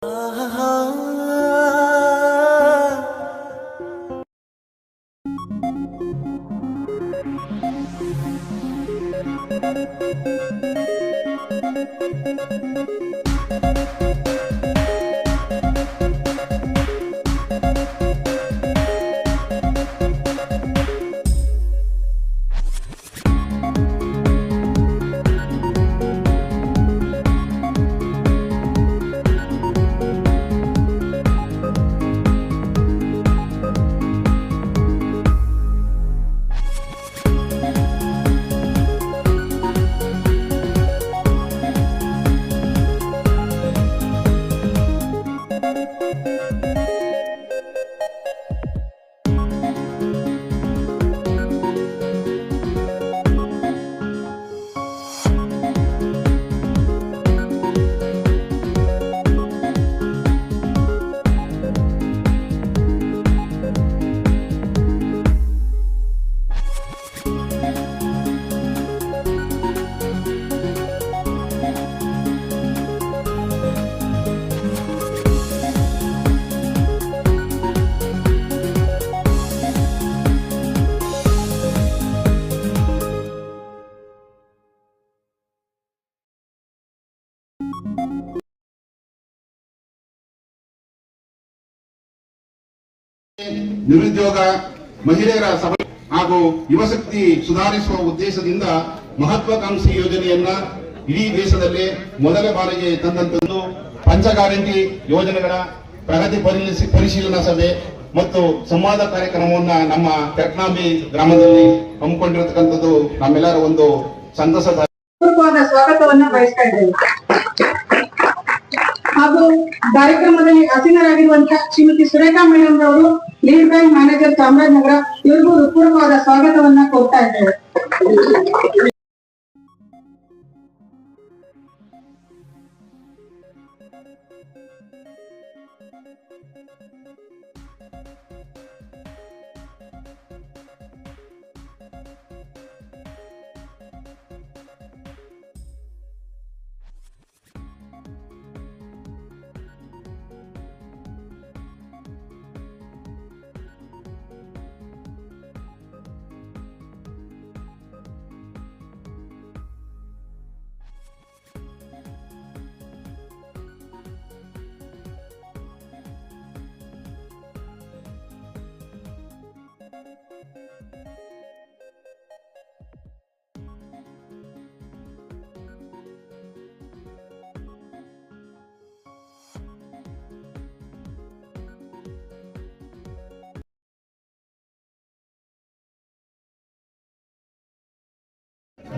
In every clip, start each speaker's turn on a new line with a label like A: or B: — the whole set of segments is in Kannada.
A: 啊哈哈。ನಿರುದ್ಯೋಗ ಮಹಿಳೆಯರ ಸಬಲ ಹಾಗೂ ಯುವಶಕ್ತಿ ಸುಧಾರಿಸುವ ಉದ್ದೇಶದಿಂದ ಮಹತ್ವಾಕಾಂಕ್ಷಿ ಯೋಜನೆಯನ್ನ ಇಡೀ ದೇಶದಲ್ಲೇ ಮೊದಲ ಬಾರಿಗೆ ತಂದಂತದ್ದು ಪಂಚ ಗ್ಯಾರಂಟಿ ಯೋಜನೆಗಳ ಪ್ರಗತಿ ಪರಿಶೀಲಿಸಿ ಪರಿಶೀಲನಾ ಸಭೆ ಮತ್ತು ಸಂವಾದ ಕಾರ್ಯಕ್ರಮವನ್ನ ನಮ್ಮ ತೆರಕನಾಂಬಿ ಗ್ರಾಮದಲ್ಲಿ ಹಮ್ಮಿಕೊಂಡಿರತಕ್ಕಂಥದ್ದು ನಮ್ಮೆಲ್ಲರ ಒಂದು ಸಂತಸದ
B: ಸ್ವಾಗತವನ್ನ ಬಯಸ್ತಾ ಹಾಗೂ ಕಾರ್ಯಕ್ರಮದಲ್ಲಿ ಆಸೀನರಾಗಿರುವಂತಹ ಶ್ರೀಮತಿ ಸುರೇಖಾ ಮೇಡಮ್ ರವರು ಲೀಡ್ ಬ್ಯಾಂಕ್ ಮ್ಯಾನೇಜರ್ ಚಾಮರಾಜನಗರ ಇವ್ರಿಗೂ ಹೃತ್ಪೂರ್ವಕವಾದ ಸ್ವಾಗತವನ್ನ ಕೊಡ್ತಾ ಇದ್ದೇವೆ.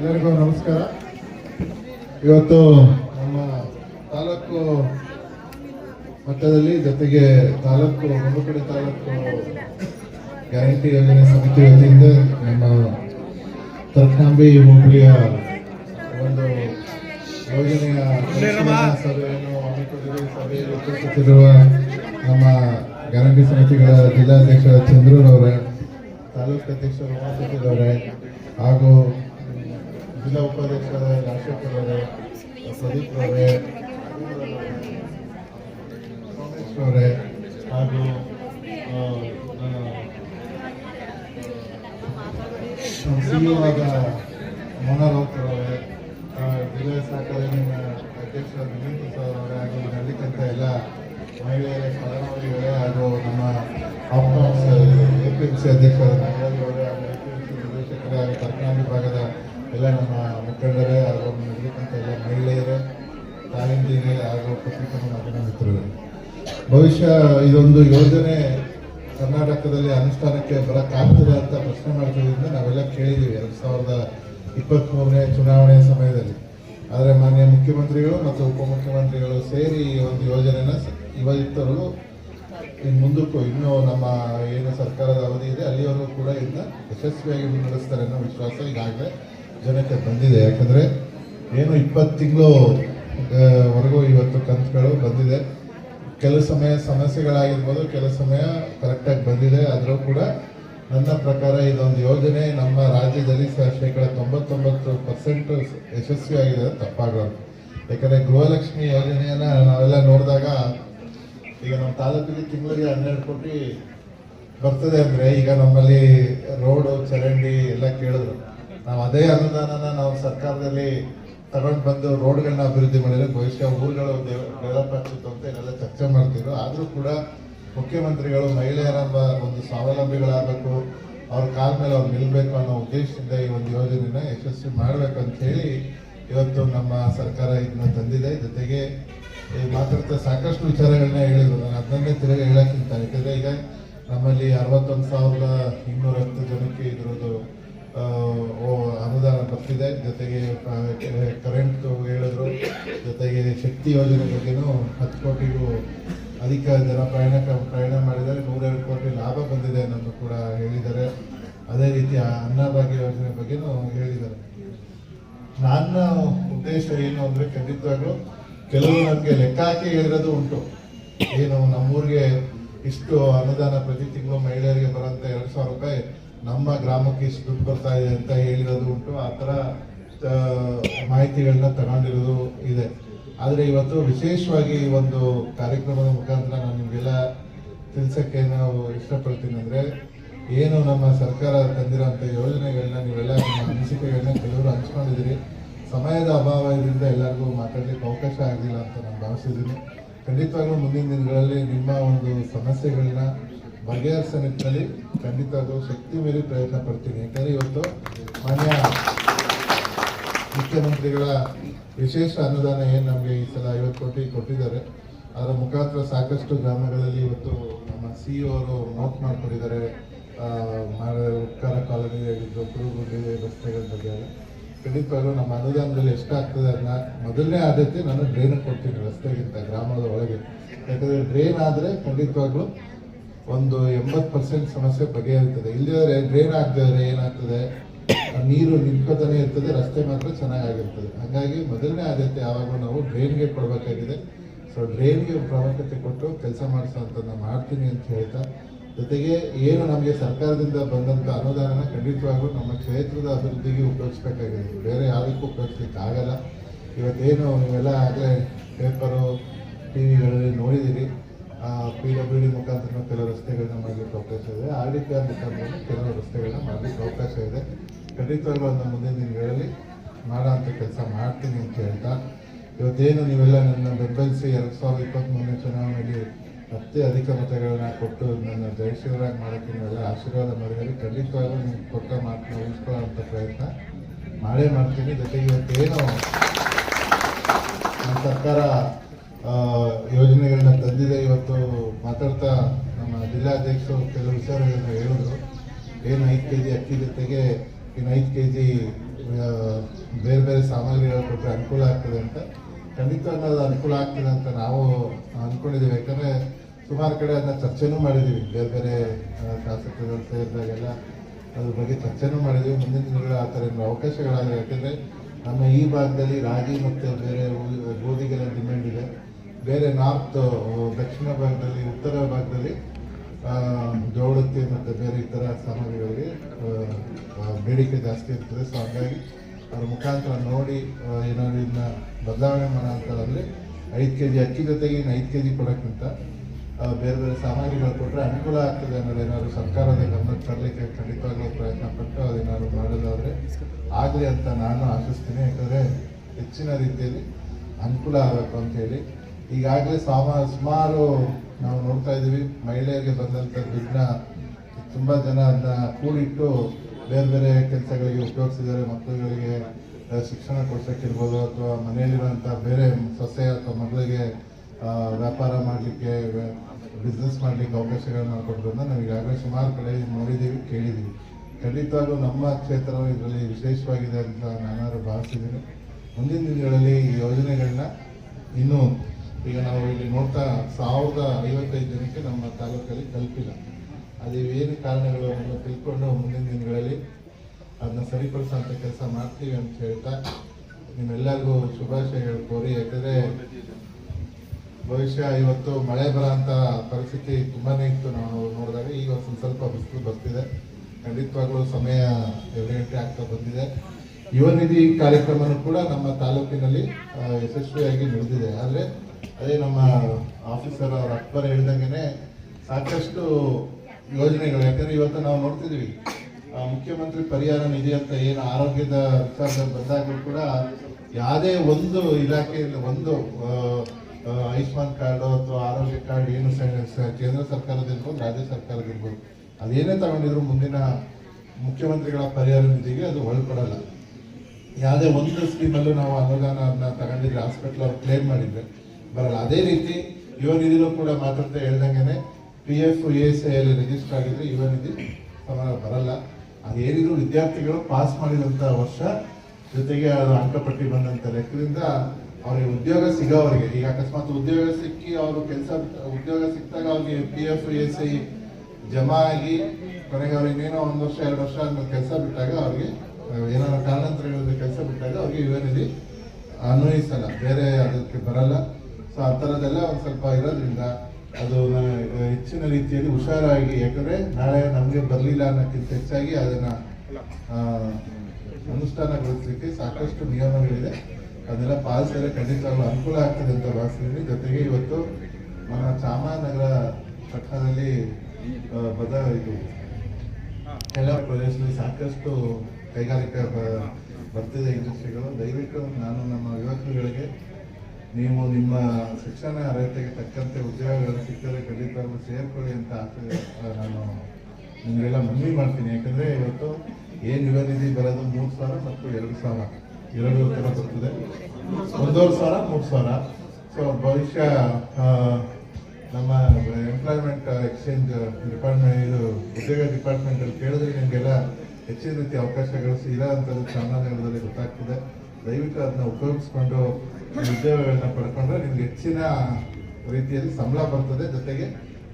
C: ಎಲ್ಲರಿಗೂ ನಮಸ್ಕಾರ. ಇವತ್ತು ನಮ್ಮ ತಾಲೂಕು ಮಟ್ಟದಲ್ಲಿ ಜೊತೆಗೆ ತಾಲೂಕು, ಒಂದು ಕಡೆ ತಾಲೂಕು ಗ್ಯಾರಂಟಿ ಯೋಜನೆ ಸಮಿತಿ ವತಿಯಿಂದ ನಮ್ಮ ತರ್ಕಾಂಬಿ ಹೋಬಳಿಯ ಒಂದು ಯೋಜನೆಯ ಸಭೆಯನ್ನು ಸಭೆಯಲ್ಲಿ ಉಪಸ್ಥಿತಿರುವ ನಮ್ಮ ಗ್ಯಾರಂಟಿ ಸಮಿತಿಗಳ ಜಿಲ್ಲಾಧ್ಯಕ್ಷ ಚಂದ್ರೂರವರೇ ತಾಲೂಕು ಅಧ್ಯಕ್ಷರು ಉಮಾಪತಿರವರೇ ಹಾಗೂ ಜಿಲ್ಲಾ ಉಪಾಧ್ಯಕ್ಷರಾದ ರಾಜಶೇಖರ್ ಪ್ರದೀಪ್ ಅವರೇ ಸೋಮೇಶ್ ಹಾಗೂ ಸಿಇಒ ಆದ ಮೋಹನ ಅವರೇ ಜಿಲ್ಲಾ ಸಹಕಾರಿ ಅಧ್ಯಕ್ಷ ನವೀನ್ ಸರ್ ಅವರೇ ಹಾಗೂ ನಲ್ಲಿಕಂತ ಎಲ್ಲ ಮಹಿಳೆಯರ ಫಲಾನುಭವಿಗಳೇ ಹಾಗೂ ನಮ್ಮ ಆಪ್ಟಾಕ್ಸ್ ಎ ಪಿ ಎಂ ಸಿ ಅಧ್ಯಕ್ಷರಾದ ನಾಗರಾಜ್ ಅವರೇ ಹಾಗೂ ಎ ಪಿ ಎಂ ಸಿ ನಿರ್ದೇಶಕರೇ ಹಾಗೂ ಕರ್ನಾಟಕ ಭಾಗದ ಎಲ್ಲ ನಮ್ಮ ಬಹುಶಃ ಇದೊಂದು ಯೋಜನೆ ಕರ್ನಾಟಕದಲ್ಲಿ ಅನುಷ್ಠಾನಕ್ಕೆ ಬರಕ್ಕಾಗ್ತದೆ ಅಂತ ಪ್ರಶ್ನೆ ಮಾಡ್ತಿದ್ದರಿಂದ ನಾವೆಲ್ಲ ಕೇಳಿದ್ದೀವಿ ಎರಡು ಸಾವಿರದ ಇಪ್ಪತ್ತ್ಮೂರನೇ ಚುನಾವಣೆ ಸಮಯದಲ್ಲಿ. ಆದರೆ ಮಾನ್ಯ ಮುಖ್ಯಮಂತ್ರಿಗಳು ಮತ್ತು ಉಪಮುಖ್ಯಮಂತ್ರಿಗಳು ಸೇರಿ ಈ ಒಂದು ಯೋಜನೆನ ಯುವಯುಕ್ತರು ಇನ್ನು ಮುಂದಕ್ಕೂ ಇನ್ನೂ ನಮ್ಮ ಏನು ಸರ್ಕಾರದ ಅವಧಿ ಇದೆ, ಅಲ್ಲಿವರೆಗೂ ಕೂಡ ಇದನ್ನ ಯಶಸ್ವಿಯಾಗಿ ಮುನ್ನಡೆಸ್ತಾರೆ ಅನ್ನೋ ವಿಶ್ವಾಸ ಈಗಾಗಲೇ ಜನಕ್ಕೆ ಬಂದಿದೆ. ಯಾಕಂದರೆ ಏನು ಇಪ್ಪತ್ತು ತಿಂಗಳು ವರೆಗೂ ಇವತ್ತು ಕಂತುಗಳು ಬಂದಿದೆ. ಕೆಲವು ಸಮಯ ಸಮಸ್ಯೆಗಳಾಗಿರ್ಬೋದು ಕೆಲವು ಸಮಯ ಕರೆಕ್ಟಾಗಿ ಬಂದಿದೆ. ಆದರೂ ಕೂಡ ನನ್ನ ಪ್ರಕಾರ ಇದೊಂದು ಯೋಜನೆ. ನಮ್ಮ ರಾಜ್ಯದಲ್ಲಿ ಶೇಕಡ ತೊಂಬತ್ತೊಂಬತ್ತು ಪರ್ಸೆಂಟು ಯಶಸ್ವಿಯಾಗಿದೆ ತಪ್ಪಾಗಲ್ಲ ಯಾಕಂದರೆ ಗೃಹಲಕ್ಷ್ಮಿ ಯೋಜನೆಯನ್ನು ನಾವೆಲ್ಲ ನೋಡಿದಾಗ ಈಗ ನಮ್ಮ ತಾಲೂಕಿಗೆ ತಿಂಗಳಿಗೆ ಹನ್ನೆರಡು ಕೋಟಿ ಬರ್ತದೆ ಅಂದರೆ ಈಗ ನಮ್ಮಲ್ಲಿ ರೋಡು, ಚರಂಡಿ ಎಲ್ಲ ಕೇಳಿದ್ರು. ನಾವು ಅದೇ ಅನುದಾನನ ನಾವು ಸರ್ಕಾರದಲ್ಲಿ ತಗೊಂಡು ಬಂದು ರೋಡ್ಗಳನ್ನ ಅಭಿವೃದ್ಧಿ ಮಾಡಿದ್ರೆ ಬಹುಶಃ ಊರುಗಳು ಡೆವಲಪ್ ಆಗ್ತಿತ್ತು ಅಂತ ಇದೆಲ್ಲ ಚರ್ಚೆ ಮಾಡ್ತಿದ್ರು. ಆದರೂ ಕೂಡ ಮುಖ್ಯಮಂತ್ರಿಗಳು ಮಹಿಳೆಯರ ಒಂದು ಸ್ವಾವಲಂಬಿಗಳಾಗಬೇಕು, ಅವ್ರ ಕಾಲ ಮೇಲೆ ಅವ್ರು ನಿಲ್ಲಬೇಕು ಅನ್ನೋ ಉದ್ದೇಶದಿಂದ ಈ ಒಂದು ಯೋಜನೆನ ಯಶಸ್ವಿ ಮಾಡ್ಬೇಕು ಅಂತ ಹೇಳಿ ಇವತ್ತು ನಮ್ಮ ಸರ್ಕಾರ ಇದನ್ನ ತಂದಿದೆ. ಜೊತೆಗೆ ಈ ಮಾತಾಡ್ತಾ ಸಾಕಷ್ಟು ವಿಚಾರಗಳನ್ನ ಹೇಳಿದ್ರು. ನಾನು ಅದನ್ನೇ ತಿರುಗಿ ಹೇಳಕ್ಕಿಂತ ಯಾಕಂದ್ರೆ ಈಗ ನಮ್ಮಲ್ಲಿ ಅರವತ್ತೊಂದು ಸಾವಿರದ ಇನ್ನೂರ ಹತ್ತು ಜನಕ್ಕೆ ಇದ್ರದ್ದು ಅನುದಾನ ಬರ್ತಿದೆ ಜೊತೆಗೆ ಕರೆಂಟ್ ಹೇಳಿದ್ರು. ಜೊತೆಗೆ ಶಕ್ತಿ ಯೋಜನೆ ಬಗ್ಗೆನೂ ಹತ್ತು ಕೋಟಿಗೂ ಅಧಿಕ ಜನ ಪ್ರಯಾಣ ಪ್ರಯಾಣ ಮಾಡಿದರೆ ನೂರೆರಡು ಕೋಟಿ ಲಾಭ ಬಂದಿದೆ ಅನ್ನೋದು ಕೂಡ ಹೇಳಿದ್ದಾರೆ. ಅದೇ ರೀತಿ ಅನ್ನಭಾಗ್ಯ ಯೋಜನೆ ಬಗ್ಗೆನೂ ಹೇಳಿದ್ದಾರೆ. ನನ್ನ ಉದ್ದೇಶ ಏನು ಅಂದರೆ ಖಂಡಿತವಾಗ್ಲು ಕೆಲವು ನನಗೆ ಲೆಕ್ಕ ಹಾಕಿ ಹೇಳಿರೋದು ಉಂಟು. ಏನು ನಮ್ಮೂರಿಗೆ ಇಷ್ಟು ಅನುದಾನ ಪ್ರತಿ ತಿಂಗಳು ಮಹಿಳೆಯರಿಗೆ ಬರೋಂಥ ಎರಡು ಸಾವಿರ ರೂಪಾಯಿ ನಮ್ಮ ಗ್ರಾಮಕ್ಕೆ ಇಷ್ಟು ದುಡ್ಡು ಬರ್ತಾ ಇದೆ ಅಂತ ಹೇಳಿರೋದು ಉಂಟು. ಆ ಥರ ಮಾಹಿತಿಗಳನ್ನ ತಗೊಂಡಿರೋದು ಇದೆ. ಆದರೆ ಇವತ್ತು ವಿಶೇಷವಾಗಿ ಒಂದು ಕಾರ್ಯಕ್ರಮದ ಮುಖಾಂತರ ನಾನು ನಿಮಗೆಲ್ಲ ತಿಳ್ಸೋಕ್ಕೆ ನಾವು ಇಷ್ಟಪಡ್ತೀನಿ ಅಂದರೆ, ಏನು ನಮ್ಮ ಸರ್ಕಾರ ತಂದಿರೋಂಥ ಯೋಜನೆಗಳನ್ನ ನೀವೆಲ್ಲ ನಿಮ್ಮ ಅನಿಸಿಕೆಗಳನ್ನ ಕೆಲವರು ಹಂಚ್ಕೊಂಡಿದ್ದೀರಿ. ಸಮಯದ ಅಭಾವ ಇದರಿಂದ ಎಲ್ಲರಿಗೂ ಮಾತಾಡಲಿಕ್ಕೆ ಅವಕಾಶ ಆಗಲಿಲ್ಲ ಅಂತ ನಾನು ಭಾವಿಸಿದ್ದೀನಿ. ಖಂಡಿತವಾಗ್ಲೂ ಮುಂದಿನ ದಿನಗಳಲ್ಲಿ ನಿಮ್ಮ ಒಂದು ಸಮಸ್ಯೆಗಳನ್ನ ಬಗೆಹರಿಸೋ ನಿಟ್ಟಿನಲ್ಲಿ ಖಂಡಿತವಾಗ್ಲೂ ಶಕ್ತಿ ಮೀರಿ ಪ್ರಯತ್ನ ಪಡ್ತೀನಿ. ಯಾಕಂದ್ರೆ ಇವತ್ತು ಮಾನ್ಯ ಮುಖ್ಯಮಂತ್ರಿಗಳ ವಿಶೇಷ ಅನುದಾನ ಏನು ನಮಗೆ ಈ ಸಲ ಐವತ್ತು ಕೋಟಿ ಕೊಟ್ಟಿದ್ದಾರೆ. ಅದರ ಮುಖಾಂತರ ಸಾಕಷ್ಟು ಗ್ರಾಮಗಳಲ್ಲಿ ಇವತ್ತು ನಮ್ಮ ಸಿ ಅವರು ನೋಟ್ ಮಾಡ್ಕೊಂಡಿದ್ದಾರೆ. ಉಪ್ಕಾರ ಕಾಲೋನಿ ಆಗಿದ್ದು ಕುರುಗುಂಡಿ ರಸ್ತೆಗಳ ಬಗ್ಗೆ. ಖಂಡಿತವಾಗ್ಲೂ ನಮ್ಮ ಅನುದಾನದಲ್ಲಿ ಎಷ್ಟಾಗ್ತದೆ ಅದನ್ನ ಮೊದಲನೇ ಆದ್ಯತೆ ನಾನು ಡ್ರೈನ್ ಕೊಡ್ತೀನಿ ರಸ್ತೆಗಿಂತ, ಗ್ರಾಮದ ಒಳಗೆ. ಯಾಕಂದರೆ ಡ್ರೈನ್ ಆದರೆ ಖಂಡಿತವಾಗ್ಲೂ ಒಂದು ಎಂಬತ್ತು ಪರ್ಸೆಂಟ್ ಸಮಸ್ಯೆ ಬಗೆಹರಿತದೆ. ಇಲ್ಲದಿದ್ರೆ ಡ್ರೈನ್ ಆಗದೆ ಏನಾಗ್ತದೆ? ನೀರು ನಿಂತ್ಕೋತಾನೆ ಇರ್ತದೆ, ರಸ್ತೆ ಮಾತ್ರ ಚೆನ್ನಾಗಾಗಿರ್ತದೆ. ಹಾಗಾಗಿ ಮೊದಲನೇ ಆದ್ಯತೆ ಯಾವಾಗಲೂ ನಾವು ಡ್ರೈನ್ಗೆ ಕೊಡಬೇಕಾಗಿದೆ. ಸೊ ಡ್ರೈನ್ಗೆ ಪ್ರಾಮುಖ್ಯತೆ ಕೊಟ್ಟು ಕೆಲಸ ಮಾಡಿಸೋವಂಥದ್ದನ್ನ ಮಾಡ್ತೀನಿ ಅಂತ ಹೇಳ್ತಾ, ಜೊತೆಗೆ ಏನು ನಮಗೆ ಸರ್ಕಾರದಿಂದ ಬಂದಂಥ ಅನುದಾನನ ಖಂಡಿತವಾಗ್ಲೂ ನಮ್ಮ ಕ್ಷೇತ್ರದ ಅಭಿವೃದ್ಧಿಗೆ ಉಪಯೋಗಿಸ್ಬೇಕಾಗಿದೆ. ಬೇರೆ ಯಾವುದಕ್ಕೂ ಉಪಯೋಗಿಸ್ಲಿಕ್ಕೆ ಆಗಲ್ಲ ಇವತ್ತೇನು ನೀವೆಲ್ಲ ಆಗಲೇ ಪೇಪರು ಟಿ ವಿಗಳಲ್ಲಿ ನೋಡಿದ್ದೀರಿ. ಪಿ ಡಬ್ಲ್ಯೂ ಡಿ ಮುಖಾಂತರ ಕೆಲವು ರಸ್ತೆಗಳನ್ನ ಮಾಡಲಿಕ್ಕೆ ಅವಕಾಶ ಇದೆ. ಆರ್ ಡಿ ಪಿ ಆರ್ ಮುಖಾಂತರ ಕೆಲವು ರಸ್ತೆಗಳನ್ನ ಮಾಡಲಿಕ್ಕೆ ಅವಕಾಶ ಇದೆ. ಖಂಡಿತವಾಗ್ಲೂ ಅದನ್ನ ಮುಂದಿನ ದಿನಗಳಲ್ಲಿ ಮಾಡೋ ಅಂಥ ಕೆಲಸ ಮಾಡ್ತೀನಿ ಅಂತ ಹೇಳ್ತಾ. ಇವತ್ತೇನು ನೀವೆಲ್ಲ ನನ್ನ ಬೆಂಬಲಿಸಿ ಎರಡು ಸಾವಿರದ ಇಪ್ಪತ್ತ್ಮೂರನೇ ಚುನಾವಣೆಯಲ್ಲಿ ಅತ್ಯ ಅಧಿಕ ಮತಗಳನ್ನ ಕೊಟ್ಟು ನನ್ನ ಜಯಶೀಲರಾಗಿ ಮಾಡೋಕ್ಕೆ ನೀವೆಲ್ಲ ಆಶೀರ್ವಾದ ಮಾಡಿದರೆ ಖಂಡಿತವಾಗ್ಲೂ ನೀವು ಕೊಟ್ಟ ಮಾತನ್ನ ಉಳಿಸ್ಕೊಳ್ಳೋಂಥ ಪ್ರಯತ್ನ ಮಾಡೇ ಮಾಡ್ತೀನಿ. ಜೊತೆಗೆ ಇವತ್ತೇನು ನಮ್ಮ ಸರ್ಕಾರ ಆ, ಯೋಜನೆಗಳನ್ನ ತಂದಿದೆ ಇವತ್ತು ಮಾತಾಡ್ತಾ ನಮ್ಮ ಜಿಲ್ಲಾಧ್ಯಕ್ಷರು ಕೆಲವು ವಿಚಾರಗಳನ್ನ ಹೇಳಿದ್ರು ಏನು ಐದು ಕೆ ಜಿ ಅಕ್ಕಿ ಜೊತೆಗೆ ಇನ್ನು ಐದು ಕೆ ಜಿ ಬೇರೆ ಬೇರೆ ಸಾಮಗ್ರಿಗಳು ಕೊಟ್ಟರೆ ಅನುಕೂಲ ಆಗ್ತದೆ ಅಂತ. ಖಂಡಿತ ಅನ್ನೋದು ಅನುಕೂಲ ಆಗ್ತದೆ ಅಂತ ನಾವು ಅಂದ್ಕೊಂಡಿದ್ದೀವಿ ಯಾಕಂದರೆ ಸುಮಾರು ಕಡೆ ಅದನ್ನ ಚರ್ಚೆನೂ ಮಾಡಿದ್ದೀವಿ. ಬೇರೆ ಬೇರೆ ಶಾಸಕರು ಅಂತ ಸೇರಿದಾಗೆಲ್ಲ ಅದ್ರ ಬಗ್ಗೆ ಚರ್ಚೆನೂ ಮಾಡಿದ್ದೀವಿ. ಮುಂದಿನ ದಿನಗಳ ಆ ಥರ ಏನಾದ್ರು ಅವಕಾಶಗಳಾಗಲಿ. ಯಾಕೆಂದರೆ ನಮ್ಮ ಈ ಭಾಗದಲ್ಲಿ ರಾಗಿ ಮತ್ತು ಬೇರೆ ಗೋಧಿಗೆಲ್ಲ ಡಿಮ್ಯಾಂಡ್ ಇದೆ. ಬೇರೆ ನಾರ್ತ್ ದಕ್ಷಿಣ ಭಾಗದಲ್ಲಿ, ಉತ್ತರ ಭಾಗದಲ್ಲಿ ಜೋಳಕ್ಕೆ ಮತ್ತು ಬೇರೆ ಇತರ ಸಾಮಗ್ರಿಗಳಿಗೆ ಬೇಡಿಕೆ ಜಾಸ್ತಿ ಇರ್ತದೆ. ಸೊ ಹಾಗಾಗಿ ಅದ್ರ ಮುಖಾಂತರ ನೋಡಿ ಏನಾದ್ರು ಇದನ್ನ ಬದಲಾವಣೆ ಮಾಡೋ ಅಂಥದ್ರಲ್ಲಿ ಐದು ಕೆ ಜಿ ಅಕ್ಕಿ ಜೊತೆಗೆ ಇನ್ನು ಐದು ಕೆ ಜಿ ಕೊಡೋಕ್ಕಿಂತ ಬೇರೆ ಬೇರೆ ಸಾಮಗ್ರಿಗಳು ಕೊಟ್ಟರೆ ಅನುಕೂಲ ಆಗ್ತದೆ. ಅನ್ನೋದು ಏನಾದ್ರು ಸರ್ಕಾರದ ಗಮನಕ್ಕೆ ತರಲಿಕ್ಕೆ ಖಂಡಿತವಾಗ್ಲೂ ಪ್ರಯತ್ನ ಪಟ್ಟು ಅದೇನಾದ್ರು ಮಾಡೋದಾದರೆ ಆಗಲಿ ಅಂತ ನಾನು ಆಶಿಸ್ತೀನಿ. ಯಾಕಂದರೆ ಹೆಚ್ಚಿನ ರೀತಿಯಲ್ಲಿ ಅನುಕೂಲ ಆಗಬೇಕು ಅಂತ ಹೇಳಿ ಈಗಾಗಲೇ ಸಾಮ, ಸುಮಾರು ನಾವು ನೋಡ್ತಾ ಇದ್ದೀವಿ, ಮಹಿಳೆಯರಿಗೆ ಬಂದಂಥ ದುಡ್ಡನ್ನ ತುಂಬ ಜನ ಅದನ್ನ ಕೂಡಿಟ್ಟು ಬೇರೆ ಬೇರೆ ಕೆಲಸಗಳಿಗೆ ಉಪಯೋಗಿಸಿದ್ದಾರೆ, ಮಕ್ಕಳುಗಳಿಗೆ ಶಿಕ್ಷಣ ಕೊಡ್ಸೋಕ್ಕಿರ್ಬೋದು ಅಥವಾ ಮನೆಯಲ್ಲಿರುವಂಥ ಬೇರೆ ಸೊಸೆ ಅಥವಾ ಮಗಳಿಗೆ ವ್ಯಾಪಾರ ಮಾಡಲಿಕ್ಕೆ ಬಿಸ್ನೆಸ್ ಮಾಡಲಿಕ್ಕೆ ಅವಕಾಶಗಳನ್ನ ಮಾಡಿಕೊಟ್ರಿಂದ ನಾವು ಈಗಾಗಲೇ ಸುಮಾರು ಕಡೆ ನೋಡಿದ್ದೀವಿ, ಕೇಳಿದ್ದೀವಿ. ಖಂಡಿತವಾಗಲೂ ನಮ್ಮ ಕ್ಷೇತ್ರವು ಇದರಲ್ಲಿ ವಿಶೇಷವಾಗಿದೆ ಅಂತ ನಾನಾದ್ರು ಭಾವಿಸಿದ್ದೀನಿ. ಮುಂದಿನ ದಿನಗಳಲ್ಲಿ ಈ ಯೋಜನೆಗಳನ್ನ ಇನ್ನೂ ಈಗ ನಾವು ಇಲ್ಲಿ ನೋಡ್ತಾ ಸಾವಿರದ ಐವತ್ತೈದು ಜನಕ್ಕೆ ನಮ್ಮ ತಾಲೂಕಲ್ಲಿ ತಲುಪಿಲ್ಲ. ಅದು ಏನು ಕಾರಣಗಳು ಅನ್ನೋದು ತಿಳ್ಕೊಂಡು ಮುಂದಿನ ದಿನಗಳಲ್ಲಿ ಅದನ್ನ ಸರಿಪಡಿಸೋಂಥ ಕೆಲಸ ಮಾಡ್ತೀವಿ ಅಂತ ಹೇಳ್ತಾ ನಿಮ್ಮೆಲ್ಲರಿಗೂ ಶುಭಾಶಯ ಕೋರಿ ಯಾಕಂದರೆ ಭವಿಷ್ಯ ಇವತ್ತು ಮಳೆ ಬರೋಂಥ ಪರಿಸ್ಥಿತಿ ತುಂಬಾನೇ ಇತ್ತು ನಾವು ನೋಡಿದಾಗ. ಈಗ ಒಂದು ಸ್ವಲ್ಪ ಬಿಸಿಲು ಬರ್ತಿದೆ. ಖಂಡಿತವಾಗ್ಲೂ ಸಮಯ ಎರಡು ಆಗ್ತಾ ಬಂದಿದೆ. ಯುವ ನಿಧಿ ಕಾರ್ಯಕ್ರಮನೂ ಕೂಡ ನಮ್ಮ ತಾಲೂಕಿನಲ್ಲಿ ಯಶಸ್ವಿಯಾಗಿ ನಡೆದಿದೆ. ಆದರೆ ಅದೇ ನಮ್ಮ ಆಫೀಸರ್ ಅವ್ರ ಅಕ್ಬರ್ ಹೇಳ್ದಂಗೆ ಸಾಕಷ್ಟು ಯೋಜನೆಗಳು. ಯಾಕಂದ್ರೆ ಇವತ್ತು ನಾವು ನೋಡ್ತಿದ್ವಿ ಮುಖ್ಯಮಂತ್ರಿ ಪರಿಹಾರ ನಿಧಿ ಅಂತ ಏನು ಆರೋಗ್ಯದ ವಿಚಾರದಲ್ಲಿ ಬಂದಾಗಲೂ ಕೂಡ ಯಾವುದೇ ಒಂದು ಇಲಾಖೆಯಲ್ಲಿ ಒಂದು ಆಯುಷ್ಮಾನ್ ಕಾರ್ಡು ಅಥವಾ ಆರೋಗ್ಯ ಕಾರ್ಡ್ ಏನು ಕೇಂದ್ರ ಸರ್ಕಾರದಿರ್ಬೋದು ರಾಜ್ಯ ಸರ್ಕಾರದಿರ್ಬೋದು ಅದೇನೇ ತಗೊಂಡಿದ್ರು ಮುಂದಿನ ಮುಖ್ಯಮಂತ್ರಿಗಳ ಪರಿಹಾರ ನಿಧಿಗೆ ಅದು ಒಳಪಡಲ್ಲ. ಯಾವುದೇ ಒಂದು ಸ್ಕೀಮಲ್ಲೂ ನಾವು ಅನುದಾನವನ್ನು ತಗೊಂಡಿದ್ರೆ, ಹಾಸ್ಪಿಟ್ಲ್ ಅವ್ರು ಕ್ಲೇಮ್ ಮಾಡಿದ್ರೆ ಬರಲ್ಲ. ಅದೇ ರೀತಿ ಯುವ ನಿಧಿನೂ ಕೂಡ ಮಾತಾಡ್ತಾ ಹೇಳ್ದಂಗೆ ಪಿ ಎಫ್ ಎ ಎಸ್ ಐಯಲ್ಲಿ ರಿಜಿಸ್ಟರ್ ಆಗಿದ್ರೆ ಯುವ ನಿಧಿ ಸಮಾನ ಬರಲ್ಲ. ಅದೇನಿದ್ರು ವಿದ್ಯಾರ್ಥಿಗಳು ಪಾಸ್ ಮಾಡಿದಂಥ ವರ್ಷ ಜೊತೆಗೆ ಅದು ಅಂಕಪಟ್ಟಿ ಬಂದಂಥ ಲೆಕ್ಕದಿಂದ ಅವ್ರಿಗೆ ಉದ್ಯೋಗ ಸಿಗೋವರಿಗೆ ಈಗ ಅಕಸ್ಮಾತ್ ಉದ್ಯೋಗ ಸಿಕ್ಕಿ ಅವರು ಕೆಲಸ, ಉದ್ಯೋಗ ಸಿಕ್ಕಿದಾಗ ಅವ್ರಿಗೆ ಪಿ ಎಫ್ ಎಸ್ ಐ ಜಮಾ ಆಗಿ ಕೊನೆಗೆ ಅವ್ರಿಗೆ ಇನ್ನೇನೋ ಒಂದು ವರ್ಷ, ಎರಡು ವರ್ಷ ಆದ್ಮೇಲೆ ಕೆಲಸ ಬಿಟ್ಟಾಗ ಅವ್ರಿಗೆ ಏನಾದ್ರು ಕಾರಣಾಂತರಗಳಿಂದ ಕೆಲಸ ಬಿಟ್ಟಾಗ ಅವ್ರಿಗೆ ಯುವ ನಿಧಿ ಅನ್ವಯಿಸಲ್ಲ. ಬೇರೆ ಅದಕ್ಕೆ ಬರಲ್ಲ. ಸೊ ಆ ಥರದ್ದೆಲ್ಲ ಒಂದು ಸ್ವಲ್ಪ ಇರೋದ್ರಿಂದ ಅದು ಹೆಚ್ಚಿನ ರೀತಿಯಲ್ಲಿ ಹುಷಾರಾಗಿ, ಯಾಕಂದರೆ ನಾಳೆ ನಮಗೆ ಬರಲಿಲ್ಲ ಅನ್ನೋಕ್ಕಿಂತ ಹೆಚ್ಚಾಗಿ ಅದನ್ನು ಅನುಷ್ಠಾನಗೊಳಿಸಲಿಕ್ಕೆ ಸಾಕಷ್ಟು ನಿಯಮಗಳಿದೆ. ಅದನ್ನೆಲ್ಲ ಪಾಲಿಸಿದ್ರೆ ಖಂಡಿತವಾಗ್ಲೂ ಅನುಕೂಲ ಆಗ್ತದೆ ಅಂತ ಭಾವಿಸ್ತೀನಿ. ಜೊತೆಗೆ ಇವತ್ತು ನಮ್ಮ ಚಾಮರಾಜನಗರ ಪಟ್ಟಣದಲ್ಲಿ ಬದ ಇದು ಎಲ್ಲ ಪ್ರದೇಶದಲ್ಲಿ ಸಾಕಷ್ಟು ಕೈಗಾರಿಕಾ ಬರ್ತಿದೆ ಇಂಡಸ್ಟ್ರಿಗಳು. ದಯವಿಟ್ಟು ನಾನು ನಮ್ಮ ಯುವಕರುಗಳಿಗೆ ನೀವು ನಿಮ್ಮ ಶಿಕ್ಷಣ ಅರ್ಹತೆಗೆ ತಕ್ಕಂತೆ ಉದ್ಯೋಗಗಳು ಸಿಕ್ಕರೆ ಖಂಡಿತ ಸೇರ್ಕೊಳ್ಳಿ ಅಂತ ನಾನು ನಿಮಗೆಲ್ಲ ಮನವಿ ಮಾಡ್ತೀನಿ. ಯಾಕಂದರೆ ಇವತ್ತು ಏನು ಯುವ ನಿಧಿ ಬರೋದು ಮೂರು ಸಾವಿರ ಮತ್ತು ಎರಡು ಸಾವಿರ. ಎರಡು ಥರ ಬರ್ತದೆ. ಒಂದೂವರೆ ಸಾವಿರ, ಮೂರು ಸಾವಿರ. ಸೊ ಭವಿಷ್ಯ ನಮ್ಮ ಎಂಪ್ಲಾಯ್ಮೆಂಟ್ ಎಕ್ಸ್ಚೇಂಜ್ ಡಿಪಾರ್ಟ್ಮೆಂಟ್ ಇದು ಉದ್ಯೋಗ ಡಿಪಾರ್ಟ್ಮೆಂಟ್ ಅಲ್ಲಿ ಕೇಳಿದ್ರೆ ನಿಮಗೆಲ್ಲ ಹೆಚ್ಚಿನ ರೀತಿ ಅವಕಾಶಗಳು ಇರೋ ಅಂಥದ್ದು ಚಾಮರಾಜನಗರದಲ್ಲಿ ಗೊತ್ತಾಗ್ತದೆ. ದಯವಿಟ್ಟು ಅದನ್ನ ಉಪಯೋಗಿಸ್ಕೊಂಡು ಉದ್ಯೋಗಗಳನ್ನ ಪಡ್ಕೊಂಡ್ರೆ ನಿಮ್ಗೆ ಹೆಚ್ಚಿನ ರೀತಿಯಲ್ಲಿ ಸಂಬಳ ಬರ್ತದೆ. ಜೊತೆಗೆ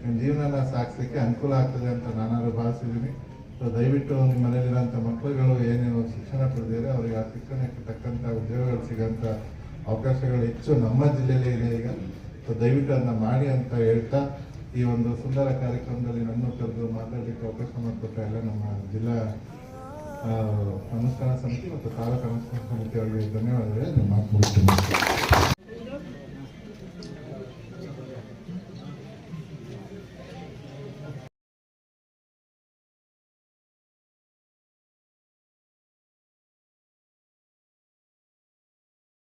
C: ನಿಮ್ಮ ಜೀವನನ ಸಾಗಿಸ್ಲಿಕ್ಕೆ ಅನುಕೂಲ ಆಗ್ತದೆ ಅಂತ ನಾನು ಭಾವಿಸಿದ್ದೀನಿ. ಸೊ ದಯವಿಟ್ಟು ನಿಮ್ಮ ಮನೆಯಲ್ಲಿರೋಂಥ ಮಕ್ಕಳುಗಳು ಏನೇನು ಶಿಕ್ಷಣ ಪಡೆದಿದ್ದಾರೆ, ಅವರಿಗೆ ಆ ಶಿಕ್ಷಣಕ್ಕೆ ತಕ್ಕಂಥ ಉದ್ಯೋಗಗಳು ಸಿಗೋಂಥ ಅವಕಾಶಗಳು ಹೆಚ್ಚು ನಮ್ಮ ಜಿಲ್ಲೆಯಲ್ಲೇ ಇದೆ ಈಗ. ಸೊ ದಯವಿಟ್ಟು ಅದನ್ನ ಮಾಡಿ ಅಂತ ಹೇಳ್ತಾ ಈ ಒಂದು ಸುಂದರ ಕಾರ್ಯಕ್ರಮದಲ್ಲಿ ನನ್ನ ಕರೆದು ಮಾತಾಡಲಿಕ್ಕೆ ಅವಕಾಶ ಮಾಡಿಕೊಟ್ಟ ಎಲ್ಲ ನಮ್ಮ ಜಿಲ್ಲಾ ಅನುಷ್ಠಾನ ಸಮಿತಿ ಮತ್ತು ತಾಲೂಕು ಅನುಷ್ಠಾನ ಸಮಿತಿಯವರಿಗೆ ಧನ್ಯವಾದಗಳು. ನಾನು ಮಾತು ಮುಗಿಸ್ತೀನಿ.